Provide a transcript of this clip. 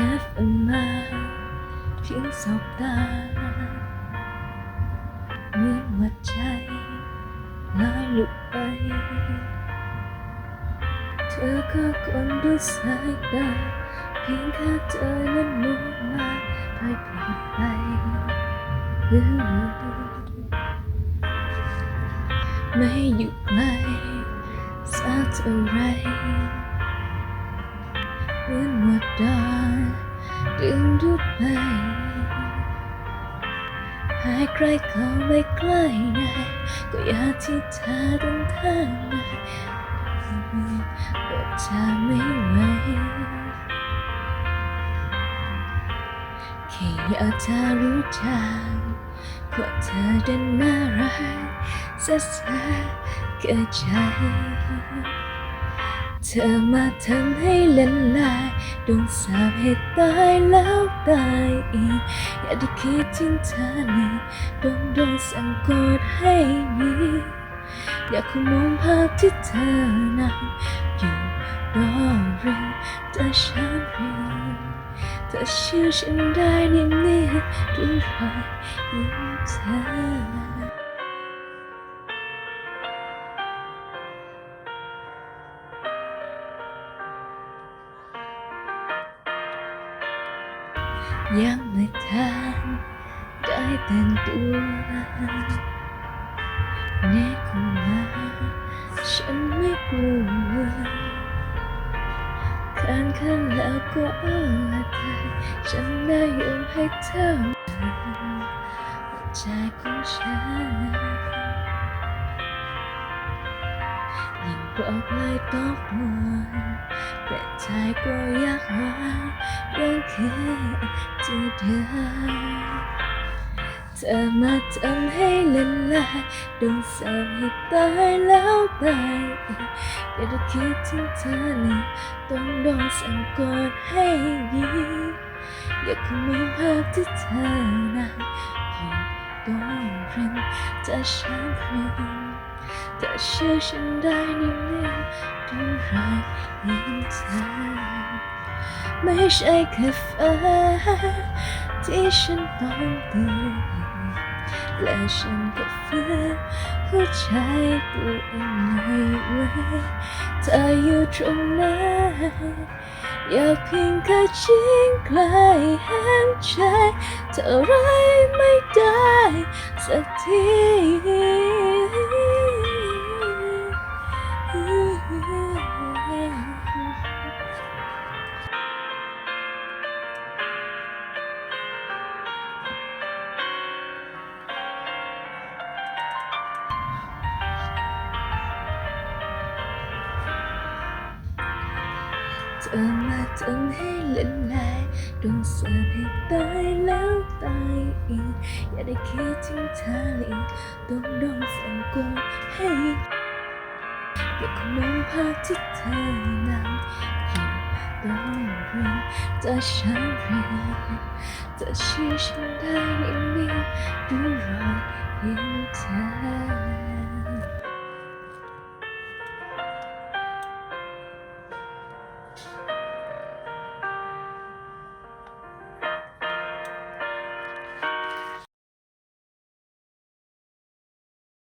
นมาเพียงสบตาเหมือนว่าใจลอยหลุดไป เธอก็คนด้วยสายตาเพียงแค่เธอนั้นมองมาไปเปลี่ยนไปไม่อยู่ไกลสักเท่าไรเหมือนหมดดอ นดึงดูดไปหายใกล้เข้าไม่ใกล้นายก็อยากที่เธอต้องข้างนายอดจะไม่ไหวแค่อยากจะรู้จักว่าเธอเดินน่ารักซะซะเกิดใจ เธอมาทำให้เล่นลายดวงสาวให้ตายแล้วตายอีก อย่าได้คิดถึงเธอเลยดวงดวงสั่งกดให้มีอยากคงมองภาพที่เธอนั่งอยู่รอเรือแต่ฉันเรียนเธอเชื่อฉันได้นิ่มๆด้วยรอยยิ้มเธอ ยังไม่ทันได้แต่งตัวแน่คงมาฉันไม่กลัวขันขันแล้วก็อ้อใจฉันได้ยอมให้เธอมาหัวใจของฉันยิ่งบอกเลยต้องหวนแต่ใจก็อยากหา นยังแค่ที่เดิมเธอมาทำให้ละลายดวงสาวให้ตายแล้วตายอย่าได้คิดถึงเธอเลยต้องโดนสั่งกดให้ยีอยากขโมยภาพที่เธอนั่งอยู่ตรงริมจะฉันพริมแต่เชื่อฉันได้นิ่มๆด้วยรอยยิ้มเธอ ไม่ใช่แค่ฟ้าที่ฉันต้องเตือนและฉันก็ฝืนหัวใจตัวเองไม่ไหวเธออยู่ตรงนั้นอยากเพียงแค่ชิงไกลห่งใจเท่าไรไม่ได้สักที ธอมาทำให้ละลายดวงสาวให้ตายแล้วตายอีก อย่าได้คิดถึงเธอเลยต้องโดนสั่งกดให้อยากขโมยภาพที่เธอนั่งอยู่ตรงริมจะฉันเรียนจะชี้ฉันได้นิ่งๆด้วยรอยยิ้มเธอ